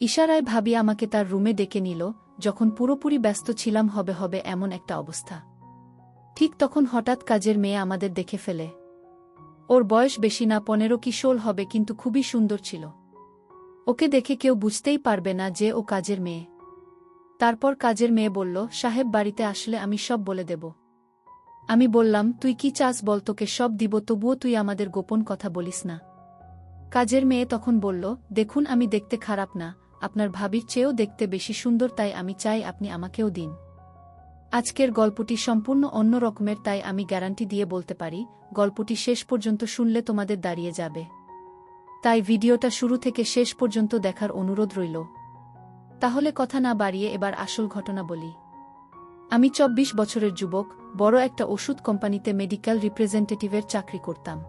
ইশারায় ভাবি আমাকে তার রুমে ডেকে নিল, যখন পুরোপুরি ব্যস্ত ছিলাম হবে হবে এমন একটা অবস্থা। ঠিক তখন হঠাৎ কাজের মেয়ে আমাদের দেখে ফেলে। ওর বয়স বেশি না, পনেরো কি ষোল হবে, কিন্তু খুবই সুন্দর ছিল। ওকে দেখে কেউ বুঝতেই পারবে না যে ও কাজের মেয়ে। তারপর কাজের মেয়ে বলল, সাহেব, বাড়িতে আসলে আমি সব বলে দেব। আমি বললাম, তুই কি চাস বল, তোকে সব দিব, তবুও তুই আমাদের গোপন কথা বলিস না। কাজের মেয়ে তখন বলল, দেখুন, আমি দেখতে খারাপ না আপনার ভাবির চেয়েও দেখতে বেশি সুন্দর, তাই আমি চাই আপনি আমাকেও দিন। আজকের গল্পটি সম্পূর্ণ অন্য রকমের, তাই আমি গ্যারান্টি দিয়ে বলতে পারি, গল্পটি শেষ পর্যন্ত শুনলে তোমাদের দাঁড়িয়ে যাবে। তাই ভিডিওটা শুরু থেকে শেষ পর্যন্ত দেখার অনুরোধ রইল। তাহলে কথা না বাড়িয়ে এবার আসল ঘটনা বলি। আমি চব্বিশ বছরের যুবক, বড় একটা ওষুধ কোম্পানিতে মেডিকেল রিপ্রেজেন্টেটিভের চাকরি করতাম।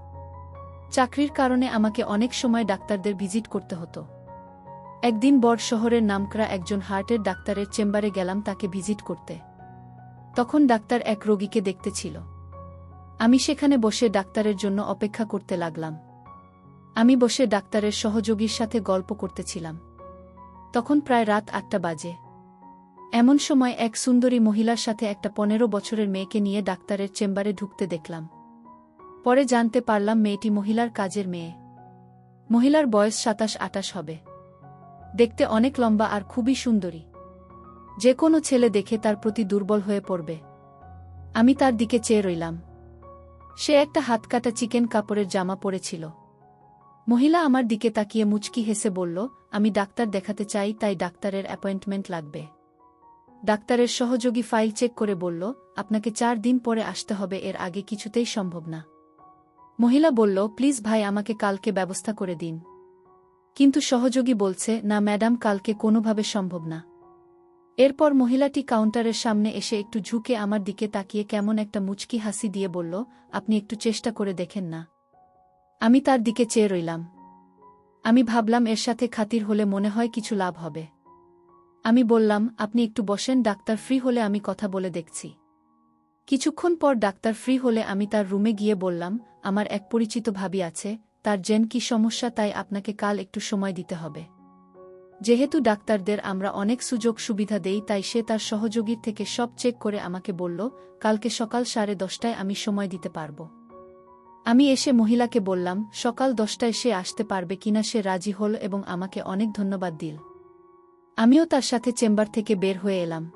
চাকরির কারণে আমাকে অনেক সময় ডাক্তারদের ভিজিট করতে হতো। একদিন বড় শহরের নামকরা একজন হার্টের ডাক্তারের চেম্বারে গেলাম তাকে ভিজিট করতে। তখন ডাক্তার এক রোগীকে দেখতেছিল আমি সেখানে বসে ডাক্তারের জন্য অপেক্ষা করতে লাগলাম। আমি বসে ডাক্তারের সহযোগীর সাথে গল্প করতেছিলাম। তখন প্রায় রাত আটটা বাজে। এমন সময় এক সুন্দরী মহিলার সাথে একটা পনেরো বছরের মেয়েকে নিয়ে ডাক্তারের চেম্বারে ঢুকতে দেখলাম। পরে জানতে পারলাম মেয়েটি মহিলার কাজের মেয়ে। মহিলার বয়স সাতাশ আটাশ হবে। দেখতে অনেক লম্বা আর খুবই সুন্দরী। যে কোনো ছেলে দেখে তার প্রতি দুর্বল হয়ে পড়বে। আমি তার দিকে চেয়ে রইলাম। সে একটা হাতকাটা চিকেন কাপড়ের জামা পরেছিল। মহিলা আমার দিকে তাকিয়ে মুচকি হেসে বলল, আমি ডাক্তার দেখাতে চাই, তাই ডাক্তারের অ্যাপয়েন্টমেন্ট লাগবে। ডাক্তারের সহযোগী ফাইল চেক করে বলল, আপনাকে চার দিন পরে আসতে হবে, এর আগে কিছুতেই সম্ভব না। মহিলা বলল, প্লিজ ভাই, আমাকে কালকে ব্যবস্থা করে দিন। কিন্তু সহযোগী বলছে, না, ম্যাডাম, কালকে কোনোভাবে সম্ভব না। এরপর মহিলাটি কাউন্টারের সামনে এসে একটু ঝুঁকে আমার দিকে তাকিয়ে কেমন একটা মুচকি হাসি দিয়ে বলল, আপনি একটু চেষ্টা করে দেখেন না। আমি তার দিকে চেয়ে রইলাম। আমি ভাবলাম, এর সাথে খাতির হলে মনে হয় কিছু লাভ হবে। আমি বললাম, আপনি একটু বসেন, ডাক্তার ফ্রি হলে আমি কথা বলে দেখছি। কিছুক্ষণ পর ডাক্তার ফ্রি হলে আমি তার রুমে গিয়ে বললাম, আমার এক পরিচিত ভাবি আছে তার জেন কি সমস্যা তাই আপনাকে কাল একটু সময় দিতে হবে। যেহেতু ডাক্তারদের আমরা অনেক সুযোগ সুবিধা দেই তাই সে তার সহযোগীর থেকে সব চেক করে আমাকে বলল, কালকে সকাল সাড়ে দশটায় আমি সময় দিতে পারব। আমি এসে মহিলাকে বললাম, সকাল দশটায় সে আসতে পারবে কিনা সে রাজি হল এবং আমাকে অনেক ধন্যবাদ দিল। আমিও তার সাথে চেম্বার থেকে বের হয়ে এলাম।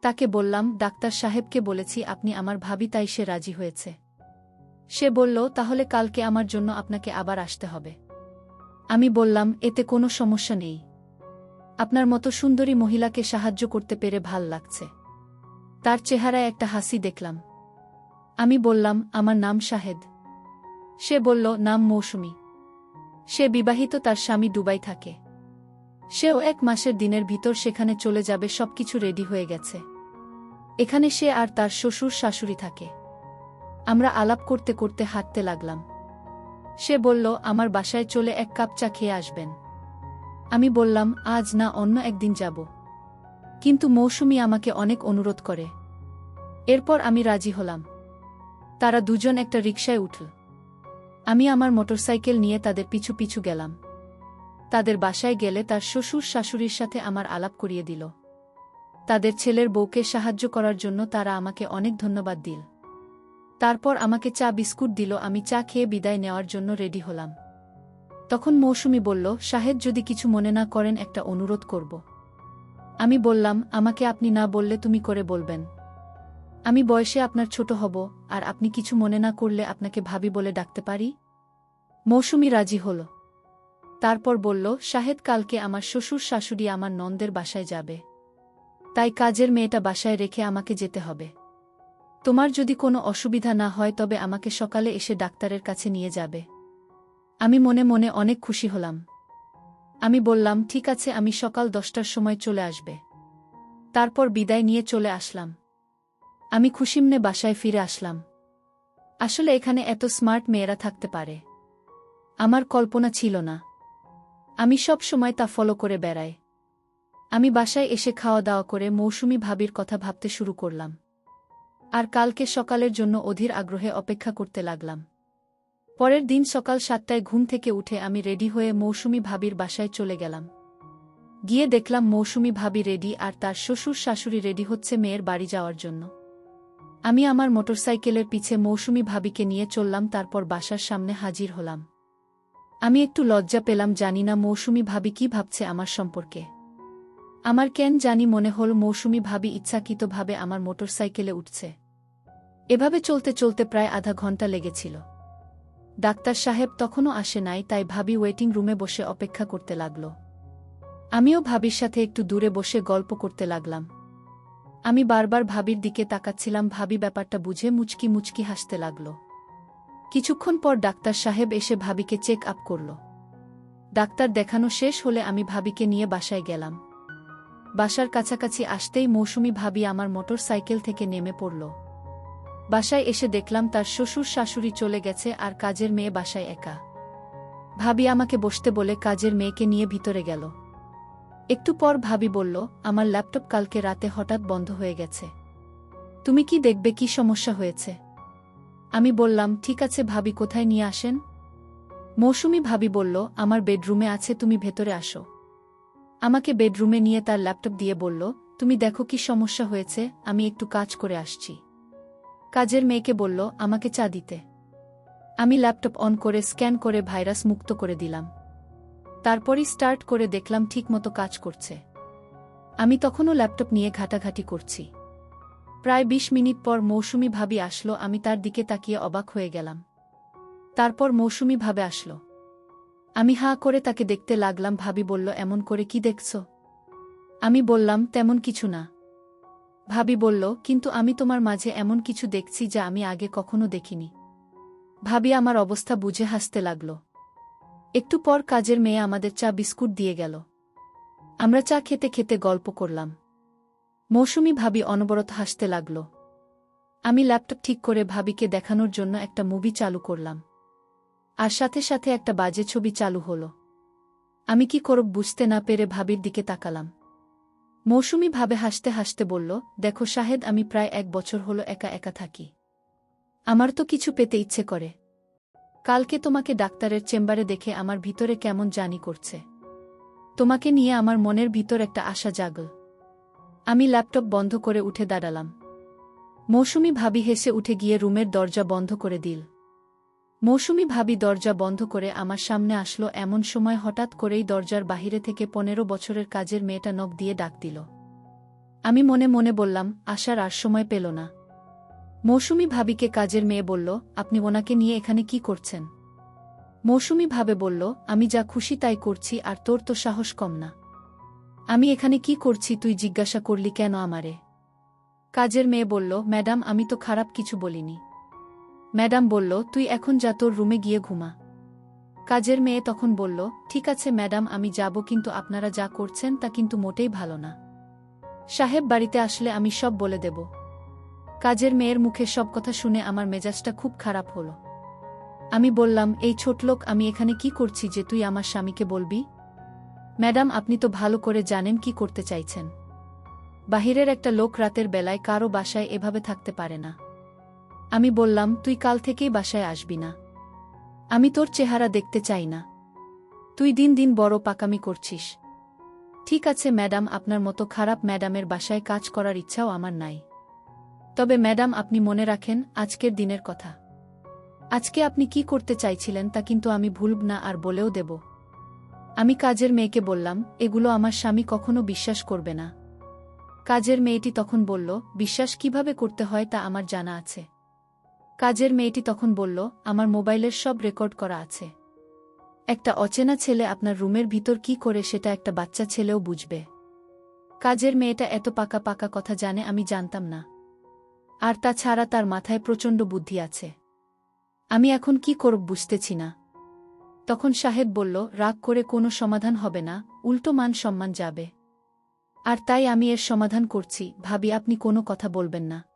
তাকে বললাম, ডাক্তার সাহেবকে বলেছি আপনি আমার ভাবি তাই সে রাজি হয়েছে। সে বলল, তাহলে কালকে আমার জন্য আপনাকে আবার আসতে হবে। আমি বললাম, এতে কোনো সমস্যা নেই। আপনার মতো সুন্দরী মহিলাকে সাহায্য করতে পেরে ভালো লাগছে। তার চেহারায় একটা হাসি দেখলাম। আমি বললাম, আমার নাম শাহেদ। সে বলল, নাম মৌসুমি। সে বিবাহিত, তার স্বামী দুবাই থাকে। সেও এক মাসের দিনের ভিতর সেখানে চলে যাবে, সবকিছু রেডি হয়ে গেছে। এখানে সে আর তার শ্বশুর শাশুড়ি থাকে। আমরা আলাপ করতে করতে হাঁটতে লাগলাম। সে বলল, আমার বাসায় চলে এক কাপ চা খেয়ে আসবেন। আমি বললাম, আজ না, অন্য একদিন যাব। কিন্তু মৌসুমি আমাকে অনেক অনুরোধ করে। এরপর আমি রাজি হলাম। তারা দুজন একটা রিকশায় উঠল। আমি আমার মোটরসাইকেল নিয়ে তাদের পিছু পিছু গেলাম। তাদের বাসায় গেলে তার শ্বশুর শাশুড়ির সাথে আমার আলাপ করিয়ে দিল। তাদের ছেলের বউকে সাহায্য করার জন্য তারা আমাকে অনেক ধন্যবাদ দিল। তারপর আমাকে চা বিস্কুট দিল, আমি চা খেয়ে বিদায় নেওয়ার জন্য রেডি হলাম। তখন মৌসুমি বলল, শাহেদ যদি কিছু মনে না করেন, একটা অনুরোধ করব। আমি বললাম, আমাকে আপনি না বললে তুমি করে বলবেন। আমি বয়সে আপনার ছোট হব, আর আপনি কিছু মনে না করলে আপনাকে ভাবি বলে ডাকতে পারি? মৌসুমি রাজি হল। তারপর বলল, শাহেদ কালকে আমার শ্বশুর শাশুড়ি আমার নন্দের বাসায় যাবে। তাই কাজের মেয়েটা বাসায় রেখে আমাকে যেতে হবে। তোমার যদি কোনো অসুবিধা না হয় তবে আমাকে সকালে এসে ডাক্তারের কাছে নিয়ে যাবে। আমি মনে মনে অনেক খুশি হলাম। আমি বললাম, ঠিক আছে, আমি সকাল দশটার সময় চলে আসবে। তারপর বিদায় নিয়ে চলে আসলাম। আমি খুশিমনে বাসায় ফিরে আসলাম। আসলে এখানে এত স্মার্ট মেয়েরা থাকতে পারে। আমার কল্পনা ছিল না। আমি সব সময় তা ফলো করে বেড়াই। আমি বাসায় এসে খাওয়া দাওয়া করে মৌসুমি ভাবির কথা ভাবতে শুরু করলাম। আর কালকে সকালের জন্য অধীর আগ্রহে অপেক্ষা করতে লাগলাম। পরের দিন সকাল সাতটায় ঘুম থেকে উঠে আমি রেডি হয়ে মৌসুমি ভাবির বাসায় চলে গেলাম। গিয়ে দেখলাম মৌসুমি ভাবি রেডি আর তার শ্বশুর শাশুড়ি রেডি হচ্ছে মেয়ের বাড়ি যাওয়ার জন্য। আমি আমার মোটরসাইকেলের পিছে মৌসুমি ভাবিকে নিয়ে চললাম তারপর বাসার সামনে হাজির হলাম। আমি একটু লজ্জা পেলাম জানি না মৌসুমি ভাবি কি ভাবছে আমার সম্পর্কে। আমার কেন জানি মনে হল মৌসুমি ভাবি ইচ্ছাকৃতভাবে আমার মোটরসাইকেলে উঠছে। এভাবে চলতে চলতে প্রায় আধা ঘণ্টা লেগেছিল। ডাক্তার সাহেব তখনও আসে নাই, তাই ভাবি ওয়েটিং রুমে বসে অপেক্ষা করতে লাগল। আমিও ভাবির সাথে একটু দূরে বসে গল্প করতে লাগলাম। আমি বারবার ভাবির দিকে তাকাচ্ছিলাম, ভাবি ব্যাপারটা বুঝে মুচকি মুচকি হাসতে লাগল। কিছুক্ষণ পর ডাক্তার সাহেব এসে ভাবিকে চেক আপ করল। ডাক্তার দেখানো শেষ হলে আমি ভাবিকে নিয়ে বাসায় গেলাম। বাসার কাছাকাছি আসতেই মৌসুমি ভাবি আমার মোটর সাইকেল থেকে নেমে পড়ল। বাসায় এসে দেখলাম তার শ্বশুর শাশুড়ি চলে গেছে আর কাজের মেয়ে বাসায় একা। ভাবি আমাকে বসতে বলে কাজের মেয়েকে নিয়ে ভিতরে গেল। একটু পর ভাবি বলল, আমার ল্যাপটপ কালকে রাতে হঠাৎ বন্ধ হয়ে গেছে। তুমি কি দেখবে কি সমস্যা হয়েছে? আমি বললাম, ঠিক আছে ভাবি, কোথায় নিয়ে আসেন? মৌসুমি ভাবি বলল, আমার বেডরুমে আছে, তুমি ভেতরে আসো। আমাকে বেডরুমে নিয়ে তার ল্যাপটপ দিয়ে বলল, তুমি দেখো কি সমস্যা হয়েছে, আমি একটু কাজ করে আসছি। কাজের মেয়েকে বলল, আমাকে চা দিতে। আমি ল্যাপটপ অন করে, স্ক্যান করে ভাইরাস মুক্ত করে দিলাম। তারপরই স্টার্ট করে দেখলাম ঠিকমতো কাজ করছে। আমি তখনও ল্যাপটপ নিয়ে ঘাটাঘাটি করছি। প্রায় ২০ মিনিট পর মৌসুমি ভাবি আসলো, আমি তার দিকে তাকিয়ে অবাক হয়ে গেলাম। তারপর মৌসুমি ভাবে আসলো। আমি হাঁ করে তাকে দেখতে লাগলাম, ভাবি বলল, এমন করে কি দেখছ? আমি বললাম, তেমন কিছু না। ভাবি বলল, কিন্তু আমি তোমার মাঝে এমন কিছু দেখছি যা আমি আগে কখনো দেখিনি। ভাবি আমার অবস্থা বুঝে হাসতে লাগল। একটু পর কাজের মেয়ে আমাদের চা বিস্কুট দিয়ে গেল। আমরা চা খেতে খেতে গল্প করলাম। মৌসুমি ভাবি অনবরত হাসতে লাগল। আমি ল্যাপটপ ঠিক করে ভাবিকে দেখানোর জন্য একটা মুভি চালু করলাম। আর সাথে সাথে একটা বাজে ছবি চালু হল। আমি কি করব বুঝতে না পেরে ভাবির দিকে তাকালাম। মৌসুমি ভাবে হাসতে হাসতে বলল, দেখো শাহেদ, আমি প্রায় এক বছর হলো একা একা থাকি। আমার তো কিছু পেতে ইচ্ছে করে। কালকে তোমাকে ডাক্তারের চেম্বারে দেখে আমার ভিতরে কেমন জানি করছে। তোমাকে নিয়ে আমার মনের ভিতর একটা আশা জাগল। আমি ল্যাপটপ বন্ধ করে উঠে দাঁড়ালাম। মৌসুমি ভাবি হেসে উঠে গিয়ে রুমের দরজা বন্ধ করে দিল। মৌসুমি ভাবি দরজা বন্ধ করে আমার সামনে আসলো, এমন সময় হঠাৎ করেই দরজার বাহিরে থেকে পনেরো বছরের কাজের মেয়েটা নখ দিয়ে ডাক দিল। আমি মনে মনে বললাম, আসার আর সময় পেল না। মৌসুমি ভাবিকে কাজের মেয়ে বলল, আপনি ওনাকে নিয়ে এখানে কি করছেন? মৌসুমি ভাবে বলল, আমি যা খুশি তাই করছি, আর তোর তো সাহস কম না। আমি এখানে কি করছি, তুই জিজ্ঞাসা করলি কেন আমারে? কাজের মেয়ে বলল, ম্যাডাম, আমি তো খারাপ কিছু বলিনি। ম্যাডাম বলল, তুই এখন যা, তোর রুমে গিয়ে ঘুমা। কাজের মেয়ে তখন বলল, ঠিক আছে ম্যাডাম, আমি যাব, কিন্তু আপনারা যা করছেন তা কিন্তু মোটেই ভালো না। সাহেব বাড়িতে আসলে আমি সব বলে দেব। কাজের মেয়ের মুখে সব কথা শুনে আমার মেজাজটা খুব খারাপ হল। আমি বললাম, এই ছোটলোক আমি এখানে কি করছি যে তুই আমার স্বামীকে বলবি? ম্যাডাম, আপনি তো ভালো করে জানেন কি করতে চাইছেন। বাহিরের একটা লোক রাতের বেলায় কারও বাসায় এভাবে থাকতে পারে না। আমি বললাম, তুই কাল থেকেই বাসায় আসবি না। আমি তোর চেহারা দেখতে চাই না। তুই দিন দিন বড় পাকামি করছিস। ঠিক আছে ম্যাডাম, আপনার মতো খারাপ ম্যাডামের বাসায় কাজ করার ইচ্ছাও আমার নাই। তবে ম্যাডাম, আপনি মনে রাখেন, আজকের দিনের কথা। আজকে আপনি কি করতে চাইছিলেন তা কিন্তু আমি ভুলব না আর বলেও দেব। আমি কাজের মেয়েকে বললাম, এগুলো আমার স্বামী কখনো বিশ্বাস করবে না। কাজের মেয়েটি তখন বলল, বিশ্বাস কীভাবে করতে হয় তা আমার জানা আছে। কাজের মেয়েটি তখন বলল, আমার মোবাইলের সব রেকর্ড করা আছে। একটা অচেনা ছেলে আপনার রুমের ভিতর কি করে সেটা একটা বাচ্চা ছেলেও বুঝবে। কাজের মেয়েটা এত পাকা পাকা কথা জানে আমি জানতাম না। আর তাছাড়া তার মাথায় প্রচণ্ড বুদ্ধি আছে। আমি এখন কি করব বুঝতেছি না। তখন সাহেব বলল, রাগ করে কোনো সমাধান হবে না, উল্টো মান সম্মান যাবে। আর তাই আমি এর সমাধান করছি, ভাবি আপনি কোনো কথা বলবেন না।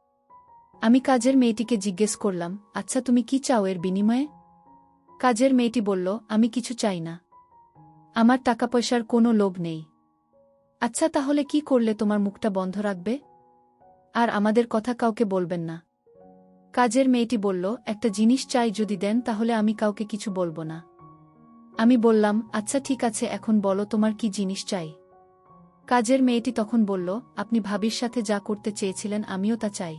আমি কাজের মেয়েটিকে জিজ্ঞেস করলাম আচ্ছা তুমি কি চাও এর বিনিময়ে? কাজের মেয়েটি বলল, আমি কিছু চাই না। আমার টাকা পয়সার কোনো লোভ নেই। আচ্ছা তাহলে কি করলে তোমার মুখটা বন্ধ রাখবে? আর আমাদের কথা কাউকে বলবেন না। কাজের মেয়েটি বলল, একটা জিনিস চাই যদি দেন, তাহলে আমি কাউকে কিছু বলব না। আমি বললাম আচ্ছা ঠিক আছে, এখন বলো তোমার কি জিনিস চাই? কাজের মেয়েটি তখন বলল, আপনি ভাবির সাথে যা করতে চেয়েছিলেন, আমিও তা চাই।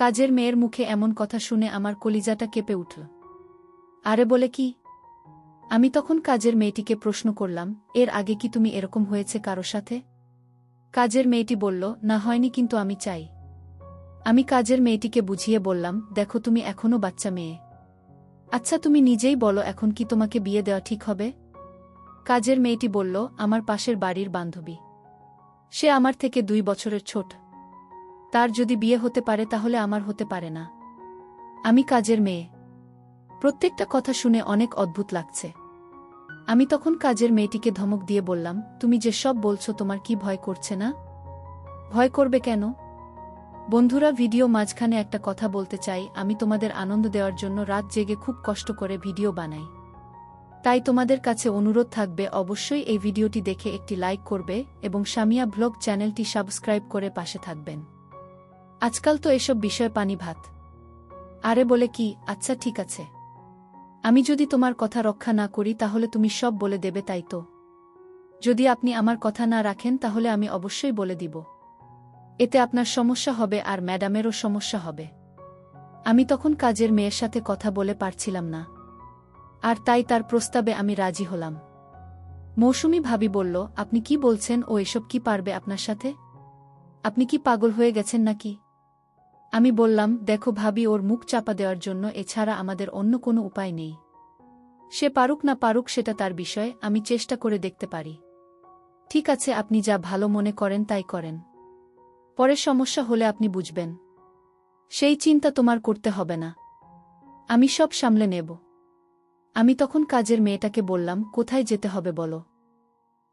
কাজের মেয়ের মুখে এমন কথা শুনে আমার কলিজাটা কেঁপে উঠল। আরে বলে কি? আমি তখন কাজের মেয়েটিকে প্রশ্ন করলাম, এর আগে কি তুমি এরকম হয়েছে কারও সাথে? কাজের মেয়েটি বলল, না হয়নি, কিন্তু আমি চাই। আমি কাজের মেয়েটিকে বুঝিয়ে বললাম, দেখো, তুমি এখনও বাচ্চা মেয়ে। আচ্ছা তুমি নিজেই বলো এখন কি তোমাকে বিয়ে দেওয়া ঠিক হবে? কাজের মেয়েটি বলল, আমার পাশের বাড়ির বান্ধবী। সে আমার থেকে দুই বছরের ছোট। তার যদি বিয়ে হতে পারে তাহলে আমার হতে পারে না। আমি কাজের মেয়ে। প্রত্যেকটা কথা শুনে অনেক অদ্ভুত লাগছে। আমি তখন কাজের মেয়েটিকে ধমক দিয়ে বললাম, তুমি যে সব বলছো তোমার কি ভয় করছে না? ভয় করবে কেন? বন্ধুরা, ভিডিও মাঝখানে একটা কথা বলতে চাই। আমি তোমাদের আনন্দ দেওয়ার জন্য রাত জেগে খুব কষ্ট করে ভিডিও বানাই। তাই তোমাদের কাছে অনুরোধ থাকবে, অবশ্যই এই ভিডিওটি দেখে একটি লাইক করবে এবং সামিয়া ব্লগ চ্যানেলটি সাবস্ক্রাইব করে পাশে থাকবেন। আজকাল তো এসব বিষয় পানি ভাত। আরে বলে কি আচ্ছা ঠিক আছে। আমি যদি তোমার কথা রক্ষা না করি তাহলে তুমি সব বলে দেবে তাই তো। যদি আপনি আমার কথা না রাখেন তাহলে আমি অবশ্যই বলে দিব। এতে আপনার সমস্যা হবে আর ম্যাডামেরও সমস্যা হবে। আমি তখন কাজের মেয়ের সাথে কথা বলে পারছিলাম না। আর তাই তার প্রস্তাবে আমি রাজি হলাম। মৌসুমি ভাবি বলল, আপনি কি বলছেন ও এসব কি পারবে আপনার সাথে? আপনি কি পাগল হয়ে গেছেন নাকি? আমি বললাম, দেখো ভাবি, ওর মুখ চাপা দেওয়ার জন্য এছাড়া আমাদের অন্য কোনো উপায় নেই। সে পারুক না পারুক সেটা তার বিষয়, আমি চেষ্টা করে দেখতে পারি। ঠিক আছে, আপনি যা ভালো মনে করেন তাই করেন। পরে সমস্যা হলে আপনি বুঝবেন। সেই চিন্তা তোমার করতে হবে না। আমি সব সামলে নেব। আমি তখন কাজের মেয়েটাকে বললাম, কোথায় যেতে হবে বলো?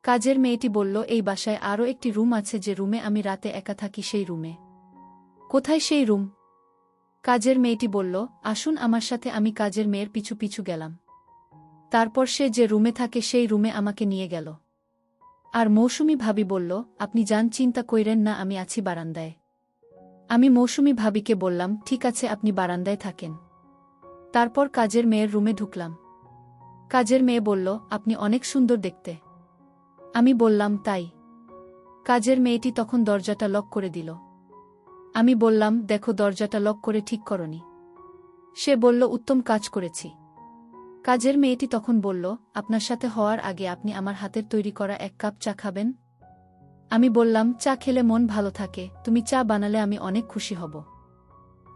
কাজের মেয়েটি বলল, এই বাসায় আরও একটি রুম আছে যে রুমে আমি রাতে একা থাকি সেই রুমে। কোথায় সেই রুম? কাজের মেয়েটি বলল, আসুন আমার সাথে আমি কাজের মেয়ের পিছু পিছু গেলাম। তারপর সে যে রুমে থাকে সেই রুমে আমাকে নিয়ে গেল। আর মৌসুমি ভাবি বলল, আপনি যান, চিন্তা কইরেন না, আমি আছি বারান্দায়। আমি মৌসুমি ভাবিকে বললাম, ঠিক আছে, আপনি বারান্দায় থাকেন। তারপর কাজের মেয়ের রুমে ঢুকলাম। কাজের মেয়ে বলল, আপনি অনেক সুন্দর দেখতে। আমি বললাম, তাই। কাজের মেয়েটি তখন দরজাটা লক করে দিল। আমি বললাম, দেখো, দরজাটা লক করে ঠিক করনি। সে বলল, উত্তম কাজ করেছি। কাজের মেয়েটি তখন বলল, আপনার সাথে হওয়ার আগে আপনি আমার হাতের তৈরি করা এক কাপ চা খাবেন? আমি বললাম, চা খেলে মন ভালো থাকে, তুমি চা বানালে আমি অনেক খুশি হব।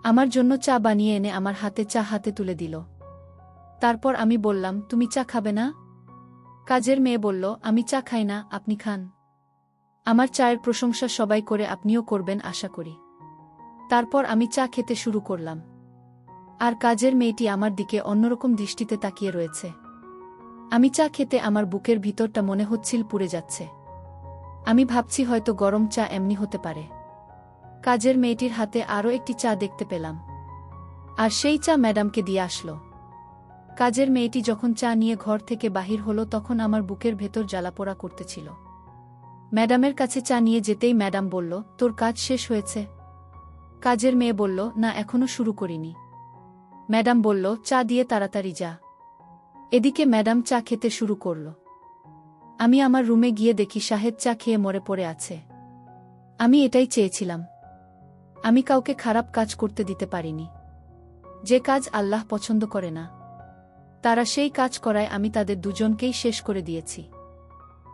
আমার জন্য চা বানিয়ে এনে আমার হাতে চা হাতে তুলে দিল। তারপর আমি বললাম, তুমি চা খাবে না? কাজের মেয়ে বলল, আমি চা খাই না, আপনি খান। আমার চায়ের প্রশংসা সবাই করে আপনিও করবেন, আশা করি। তারপর আমি চা খেতে শুরু করলাম। আর কাজের মেয়েটি আমার দিকে অন্যরকম দৃষ্টিতে তাকিয়ে রয়েছে। আমি চা খেতে আমার বুকের ভিতরটা মনে হচ্ছিল পুড়ে যাচ্ছে। আমি ভাবছি হয়তো গরম চা এমনি হতে পারে। কাজের মেয়েটির হাতে আরও একটি চা দেখতে পেলাম। আর সেই চা ম্যাডামকে দিয়ে আসলো। কাজের মেয়েটি যখন চা নিয়ে ঘর থেকে বাহির হলো তখন আমার বুকের ভেতর জ্বালাপোড়া করতেছিল। ম্যাডামের কাছে চা নিয়ে যেতেই ম্যাডাম বলল, তোর কাজ শেষ হয়েছে কাজের মেয়ে বলল, না, এখনও শুরু করিনি। ম্যাডাম বলল, চা দিয়ে তাড়াতাড়ি যা। এদিকে ম্যাডাম চা খেতে শুরু করল। আমি আমার রুমে গিয়ে দেখি শাহেদ চা খেয়ে মরে পড়ে আছে। আমি এটাই চেয়েছিলাম। আমি কাউকে খারাপ কাজ করতে দিতে পারিনি। যে কাজ আল্লাহ পছন্দ করে না, তারা সেই কাজ করায় আমি তাদের দুজনকেই শেষ করে দিয়েছি।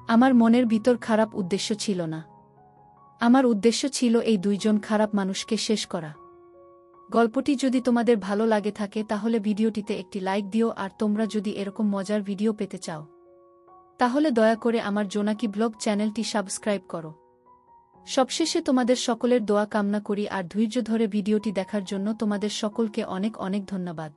আমার মনের ভিতর খারাপ উদ্দেশ্য ছিল না। আমার উদ্দেশ্য ছিল এই দুইজন খারাপ মানুষকে শেষ করা। গল্পটি যদি তোমাদের ভালো লাগে থাকে, তাহলে ভিডিওটিতে একটি লাইক দিও আর তোমরা যদি এরকম মজার ভিডিও পেতে চাও, তাহলে দয়া করে আমার জোনাকি ব্লগ চ্যানেলটি সাবস্ক্রাইব করো। সবশেষে তোমাদের সকলের দোয়া কামনা করি আর ধৈর্য ধরে ভিডিওটি দেখার জন্য তোমাদের সকলকে অনেক অনেক ধন্যবাদ।